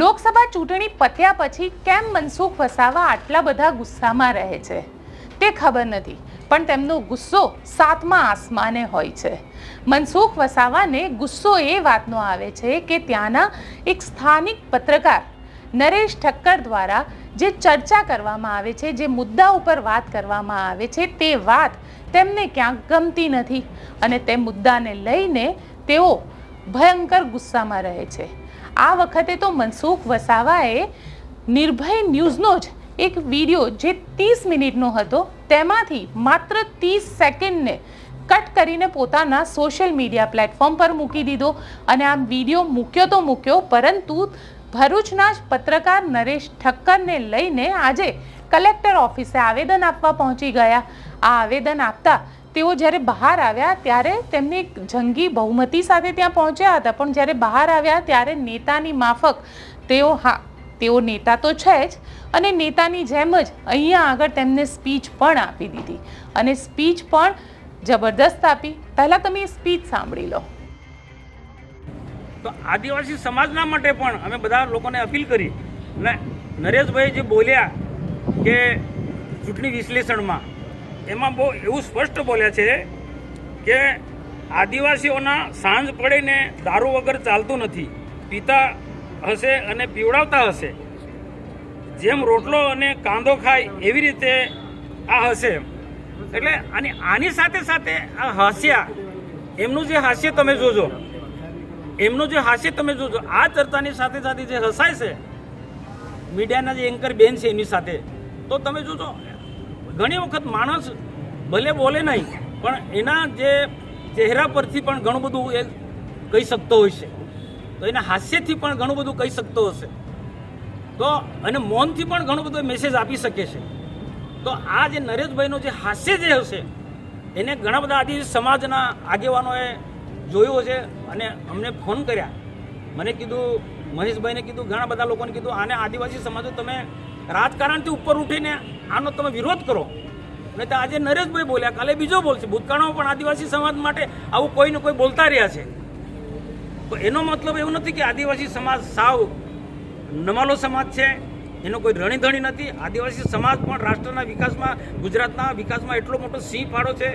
ચૂંટણી પત્યા પછી કેમ મનસુખ વસાવા આટલા બધા ગુસ્સામાં રહે છે? તે ખબર નથી, પણ તેમનો ગુસ્સો સાતમા આસમાને હોય છે. મનસુખ વસાવાને ગુસ્સો એ વાતનો આવે છે કે ત્યાંના એક સ્થાનિક પત્રકાર નરેશ ઠક્કર દ્વારા જે ચર્ચા કરવામાં આવે છે, જે મુદ્દા ઉપર વાત કરવામાં આવે છે, તે વાત તેમને ક્યાંક ગમતી નથી. અને તે મુદ્દાને લઈને તેઓ ભયંકર ગુસ્સામાં રહે છે. આ વખતે તો મનસુખ વસાવાએ નિર્ભય ન્યૂઝનો જ એક વીડિયો જે ત્રીસ મિનિટનો હતો, તેમાંથી માત્ર ત્રીસ સેકન્ડને કટ કરીને પોતાના સોશિયલ મીડિયા પ્લેટફોર્મ પર મૂકી દીધો અને આ વીડિયો મૂક્યો તો મૂક્યો, પરંતુ ભરૂચના જ પત્રકાર નરેશ ઠક્કરને લઈને આજે કલેક્ટર ઓફિસે આવેદન આપવા પહોંચી ગયા. આ આવેદન આપતા તેઓ જ્યારે બહાર આવ્યા ત્યારે તેમને એક જંગી બહુમતી સાથે ત્યાં પહોંચ્યા હતા. પણ જ્યારે બહાર આવ્યા ત્યારે નેતાની માફક તેઓ હા, તેઓ નેતા તો છે જ અને નેતાની જેમ જ અહીંયા આગળ તેમને સ્પીચ પણ આપી દીધી. અને સ્પીચ પણ જબરદસ્ત આપી. પહેલાં તમે સ્પીચ સાંભળી લો. તો આદિવાસી સમાજના માટે પણ અમે બધા લોકોને અપીલ કરી. અને નરેશભાઈ જે બોલ્યા કે ચૂંટણી વિશ્લેષણમાં એમાં બહુ એવું સ્પષ્ટ બોલ્યા છે કે આદિવાસીઓના સાંજ પડીને દારૂ વગર ચાલતું નથી. પીતા હશે અને પીવડાવતા હશે. જેમ રોટલો અને કાંદો ખાય એવી રીતે આ હશે એટલે આની આની સાથે સાથે આ હાસ્યા, એમનું જે હાસ્ય તમે જોજો, એમનું જે હાસ્ય તમે જોજો, આ ચર્ચાની સાથે સાથે જે હસાય છે, મીડિયાના જે એન્કર બેન છે એની સાથે, તો તમે જોજો ઘણી વખત માણસ ભલે બોલે નહીં, પણ એના જે ચહેરા પરથી પણ ઘણું બધું એ કહી શકતો હોય છે. તો એના હાસ્યથી પણ ઘણું બધું કહી શકતો હશે. તો અને મૌનથી પણ ઘણું બધું મેસેજ આપી શકે છે. તો આ જે નરેશભાઈનો જે હાસ્ય જે હશે, એને ઘણા બધા આદિવાસી સમાજના આગેવાનોએ જોયો છે અને અમને ફોન કર્યા. મને કીધું, મહેશભાઈને કીધું, ઘણા બધા લોકોને કીધું, આને આદિવાસી સમાજો તમે રાજકારણથી ઉપર ઉઠીને આનો તમે વિરોધ કરો. નહીં તો આજે નરેશભાઈ બોલ્યા, કાલે બીજો બોલશે. ભૂતકાળમાં પણ આદિવાસી સમાજ માટે આવું કોઈ ને કોઈ બોલતા રહ્યા છે. તો એનો મતલબ એવું નથી કે આદિવાસી સમાજ સાવ નમાલો સમાજ છે. એનો કોઈ રણીધણી નથી. આદિવાસી સમાજ પણ રાષ્ટ્રના વિકાસમાં, ગુજરાતના વિકાસમાં એટલો મોટો સિંહ ફાળો છે.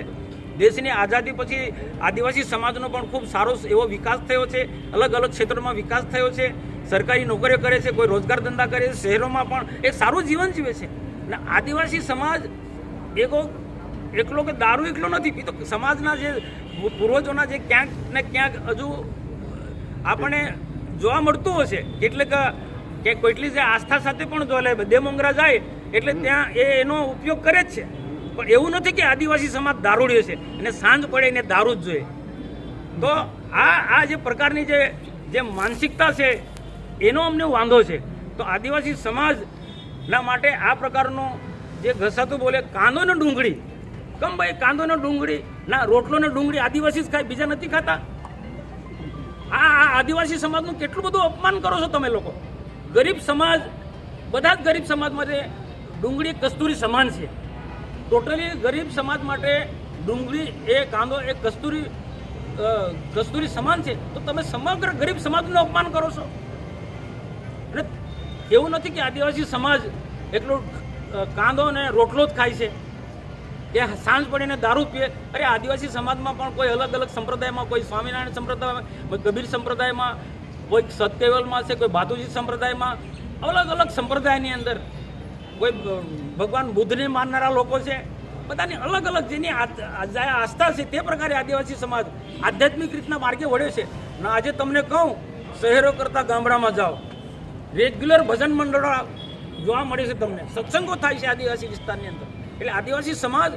દેશની આઝાદી પછી આદિવાસી સમાજનો પણ ખૂબ સારો એવો વિકાસ થયો છે. અલગ અલગ ક્ષેત્રોમાં વિકાસ થયો છે. સરકારી નોકરીઓ કરે છે કોઈ રોજગાર ધંધા કરે છે શહેરોમાં પણ એક સારું જીવન જીવે છે. અને આદિવાસી સમાજ એકો એકલો કે દારૂ એકલો નથી પીતો. સમાજના જે પૂર્વજોના જે ક્યાંક ને ક્યાંક હજુ આપણને જોવા મળતું હશે. કેટલેક કે કેટલી જે આસ્થા સાથે પણ જો લે દેમોંગરા જાય એટલે ત્યાં એ એનો ઉપયોગ કરે જ છે. પણ એવું નથી કે આદિવાસી સમાજ દારૂડિયો છે અને સાંજ પડે એને દારૂ જ જોઈએ. તો આ આ જે પ્રકારની જે જે માનસિકતા છે એનો અમને વાંધો છે. તો આદિવાસી સમાજના માટે આ પ્રકારનો જે ઘસાતું બોલે કાંદો ને ડુંગળી, કમ ભાઈ કાંદો ને ડુંગળી ના રોટલો ને ડુંગળી આદિવાસી જ ખાય, બીજા નથી ખાતા? આ આ આદિવાસી સમાજનું કેટલું બધું અપમાન કરો છો તમે લોકો? ગરીબ સમાજ, બધા જ ગરીબ સમાજ માટે ડુંગળી કસ્તુરી સમાન છે. ટોટલી ગરીબ સમાજ માટે ડુંગળી એ કાંદો એ કસ્તુરી કસ્તુરી સમાન છે. તો તમે સમગ્ર ગરીબ સમાજનું અપમાન કરો છો? એવું નથી કે આદિવાસી સમાજ એટલો કાંદો અને રોટલો જ ખાય છે. કે સાંજ પડીને દારૂ પીએ. અરે, આદિવાસી સમાજમાં પણ કોઈ અલગ અલગ સંપ્રદાયમાં, કોઈ સ્વામિનારાયણ સંપ્રદાયમાં, કોઈ કબીર સંપ્રદાયમાં, કોઈ સત્યવેલમાં છે, કોઈ ભાતુજી સંપ્રદાયમાં, અલગ અલગ સંપ્રદાયની અંદર કોઈ ભગવાન બુદ્ધને માનનારા લોકો છે. બધાની અલગ અલગ જેની આસ્થા છે, તે પ્રકારે આદિવાસી સમાજ આધ્યાત્મિક રીતના માર્ગે વળે છે. અને આજે તમને કહું, શહેરો કરતાં ગામડામાં જાઓ. રેગ્યુલર ભજન મંડળો જોવા મળે છે તમને. સત્સંગો થાય છે આદિવાસી વિસ્તારની અંદર. એટલે આદિવાસી સમાજ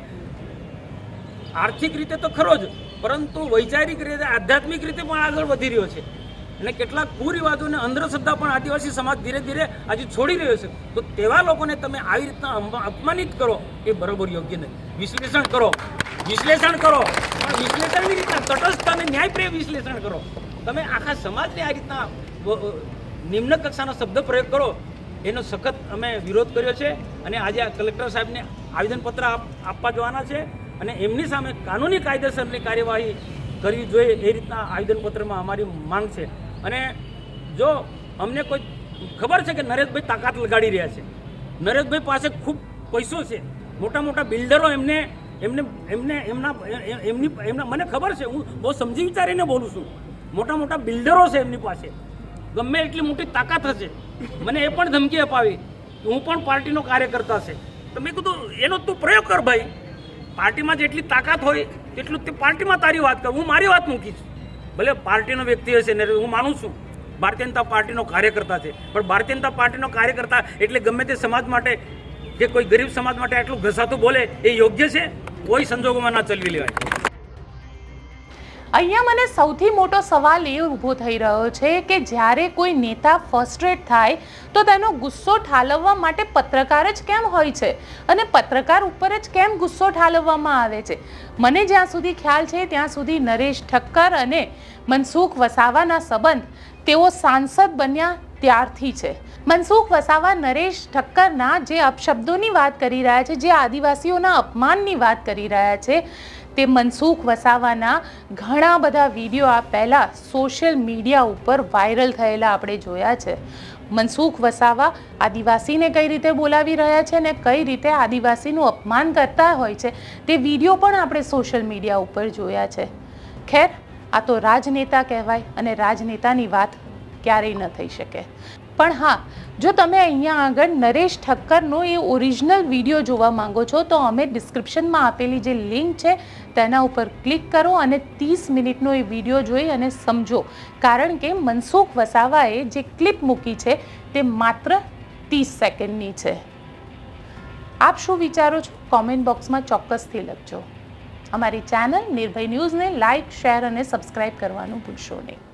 આર્થિક રીતે તો ખરો જ, પરંતુ વૈચારિક રીતે, આધ્યાત્મિક રીતે પણ આગળ વધી રહ્યો છે. અને કેટલાક કુરિવાજોને અંધશ્રદ્ધા પણ આદિવાસી સમાજ ધીરે ધીરે આજે છોડી રહ્યો છે. તો તેવા લોકોને તમે આવી રીતના અપમાનિત કરો, એ બરોબર યોગ્ય નથી વિશ્લેષણ કરો. વિશ્લેષણ કરો. વિશ્લેષણની રીતના તટસ્થ અને ન્યાયપ્રિય વિશ્લેષણ કરો. તમે આખા સમાજને આ રીતના નિમ્ન કક્ષાનો શબ્દ પ્રયોગ કરો. એનો સખત અમે વિરોધ કર્યો છે અને આજે આ કલેક્ટર સાહેબને આવેદનપત્ર આપ- આપવા જવાના છે અને એમની સામે કાનૂની કાયદેસરની કાર્યવાહી કરવી જોઈએ એ રીતના આવેદનપત્રમાં અમારી માંગ છે. અને જો અમને કોઈ ખબર છે કે નરેશભાઈ તાકાત લગાડી રહ્યા છે, નરેશભાઈ પાસે ખૂબ પૈસો છે, મોટા મોટા બિલ્ડરો એમને એમને એમને, એમના એમની, એમના, મને ખબર છે, હું બહુ સમજી વિચારીને બોલું છું. મોટા મોટા બિલ્ડરો છે એમની પાસે. ગમે એટલી મોટી તાકાત હશે. મને એ પણ ધમકી અપાવી હું પણ પાર્ટીનો કાર્યકર્તા છે. તો મેં કીધું, એનો તું પ્રયોગ કર ભાઈ. પાર્ટીમાં જેટલી તાકાત હોય, તેટલું તે પાર્ટીમાં તારી વાત કર. હું મારી વાત મૂકીશ. ભલે પાર્ટીનો વ્યક્તિ હશે ને હું માનું છું, ભારતીય જનતા પાર્ટીનો કાર્યકર્તા છે. પણ ભારતીય જનતા પાર્ટીનો કાર્યકર્તા એટલે ગમે તે સમાજ માટે કે કોઈ ગરીબ સમાજ માટે આટલું ઘસાતું બોલે, એ યોગ્ય છે? કોઈ સંજોગોમાં ના ચલવી લેવાય. અહીંયા મને સૌથી મોટો સવાલ એ ઊભો થઈ રહ્યો છે કે જ્યારે કોઈ નેતા ફર્સ્ટ્રેટ થાય, તો તેનો ગુસ્સો ઠાલવવા માટે પત્રકાર જ કેમ હોય છે? અને પત્રકાર ઉપર જ કેમ ગુસ્સો ઠાલવવામાં આવે છે? મને જ્યાં સુધી ખ્યાલ છે, ત્યાં સુધી નરેશ ઠક્કર અને મનસુખ વસાવાના સંબંધ તેઓ સાંસદ બન્યા ત્યારથી છે. મનસુખ વસાવા, નરેશ ઠક્કરના જે અપશબ્દોની વાત કરી રહ્યા છે, જે આદિવાસીઓના અપમાનની વાત કરી રહ્યા છે તે મનસુખ વસાવાના ઘણા બધા વીડિયો આ પહેલાં સોશિયલ મીડિયા ઉપર વાયરલ થયેલા આપણે જોયા છે. મનસુખ વસાવા આદિવાસીને કઈ રીતે બોલાવી રહ્યા છે ને કઈ રીતે આદિવાસીનું અપમાન કરતા હોય છે તે વીડિયો પણ આપણે સોશિયલ મીડિયા ઉપર જોયા છે. ખેર, આ તો રાજનેતા કહેવાય અને રાજનેતાની વાત ક્યારેય ન થઈ શકે. પણ હા, જો તમે અહીંયા આગળ નરેશ ઠક્કરનો એ ઓરિજિનલ વીડિયો જોવા માંગો છો, તો અમે ડિસ્ક્રિપ્શનમાં આપેલી જે લિંક છે, તેના ઉપર ક્લિક કરો અને ત્રીસ મિનિટનો એ વીડિયો જોઈ અને સમજો. કારણ કે મનસુખ વસાવાએ જે ક્લિપ મૂકી છે, તે માત્ર ત્રીસ સેકન્ડની છે. આપ શું વિચારો છો? કોમેન્ટ બોક્સમાં ચોક્કસથી લખજો. અમારી ચેનલ નિર્ભય ન્યૂઝને લાઇક શેર અને સબસ્ક્રાઈબ કરવાનું ભૂલશો નહીં.